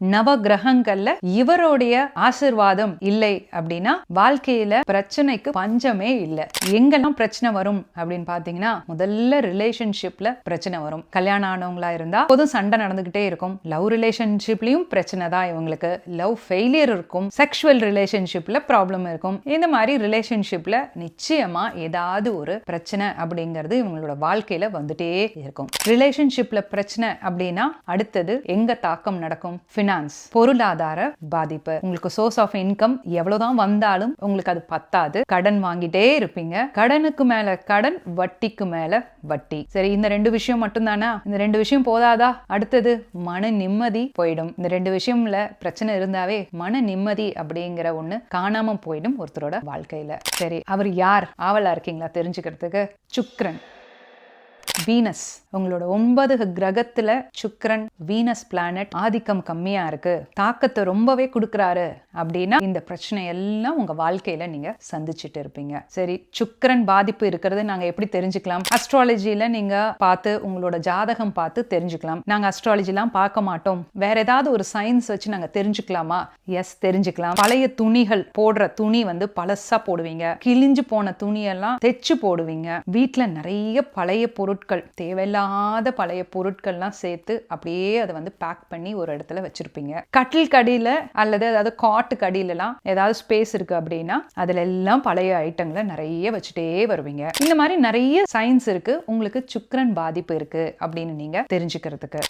நவ கிரகங்கள்ல இவருடைய ஆசிர்வாதம் இல்லை அப்படின்னா வாழ்க்கையில பிரச்சனைக்கு பஞ்சமே இல்லை. எங்கெல்லாம் பிரச்சனை வரும் அப்படின்னு பாத்தீங்கன்னா முதல்ல ரிலேஷன்ஷிப்ல பிரச்சனை வரும். கல்யாணம் ஆனவங்களா இருந்தா பொதும் சண்டை நடந்துகிட்டே இருக்கும். லவ் ரிலேஷன்ஷிப்லயும் பிரச்சனை தான் இவங்களுக்கு. லவ் ஃபெயிலியர் இருக்கும். செக்ஷுவல் ரிலேஷன்ஷிப்ல ப்ராப்ளம் இருக்கும். இந்த மாதிரி ரிலேஷன்ஷிப்ல நிச்சயமா ஏதாவது ஒரு பிரச்சனை அப்படிங்கிறது இவங்களோட வாழ்க்கையில வந்துட்டே இருக்கும். ரிலேஷன்ஷிப்ல பிரச்சனை அப்படின்னா அடுத்தது எங்க தாக்கம் நடக்கும்? ஃபைனான்ஸ் பொருளாதார பாதிப்பு. உங்களுக்கு சோர்ஸ் ஆஃப் இன்கம் எவ்வளவுதான் வந்தாலும் உங்களுக்கு அது பத்தாது. கடன் வாங்கிட்டே இருப்பீங்க. கடனுக்கு மேல கடன் வட்டிக்கு மேல வட்டி. சரி இந்த ரெண்டு விஷயம் மட்டும்தானா? இந்த ரெண்டு விஷயம் போதாதா? அடுத்தது மன நிம்மதி போயிடும். இந்த ரெண்டு விஷயம்ல பிரச்சனை இருந்தாவே மன நிம்மதி அப்படிங்கிற ஒண்ணு காணாம போயிடும் ஒருத்தரோட வாழ்க்கையில. சரி அவர் யார்? ஆவலா இருக்கீங்களா தெரிஞ்சுக்கிறதுக்கு? சுக்ரன் வீனஸ் உங்களோட ஒன்பது கிரகத்துல சுக்ரன் வீனஸ் பிளானட் ஆதிக்கம் கம்மியா இருக்கு. தாக்கத்தை ரொம்பவே கொடுக்கறாரு. அப்படின்னா இந்த பிரச்சனை எல்லாம் உங்க வாழ்க்கையில நீங்க சந்திச்சுட்டு இருப்பீங்க. சரி சுக்ரன் பாதிப்பு இருக்கிறது நாங்க எப்படி தெரிஞ்சுக்கலாம்? அஸ்ட்ராலஜில நீங்க பார்த்து உங்களோட ஜாதகம் பார்த்து தெரிஞ்சுக்கலாம். நாங்க அஸ்ட்ராலஜிலாம் பார்க்க மாட்டோம். வேற ஏதாவது ஒரு சயின்ஸ் வச்சு நாங்க தெரிஞ்சுக்கலாமா? எஸ் தெரிஞ்சுக்கலாம். பழைய துணிகள் போடுற துணி வந்து பழசா போடுவீங்க. கிழிஞ்சு போன துணியெல்லாம் தைச்சு போடுவீங்க. வீட்டுல நிறைய பழைய பொருட்கள் தேவையில்லாத பழைய பொருட்கள்லாம் சேர்த்து அப்படியே அதை வந்து பேக் பண்ணி ஒரு இடத்துல வச்சிருப்பீங்க. கட்டில் கடியில அல்லது அதாவது காட்டு கடியிலலாம் ஏதாவது ஸ்பேஸ் இருக்கு அப்படின்னா அதுல எல்லாம் பழைய ஐட்டங்களை நிறைய வச்சுட்டே வருவீங்க. இந்த மாதிரி நிறைய சயின்ஸ் இருக்கு. உங்களுக்கு சுக்கரன் பாதிப்பு இருக்கு அப்படின்னு நீங்க தெரிஞ்சுக்கிறதுக்கு.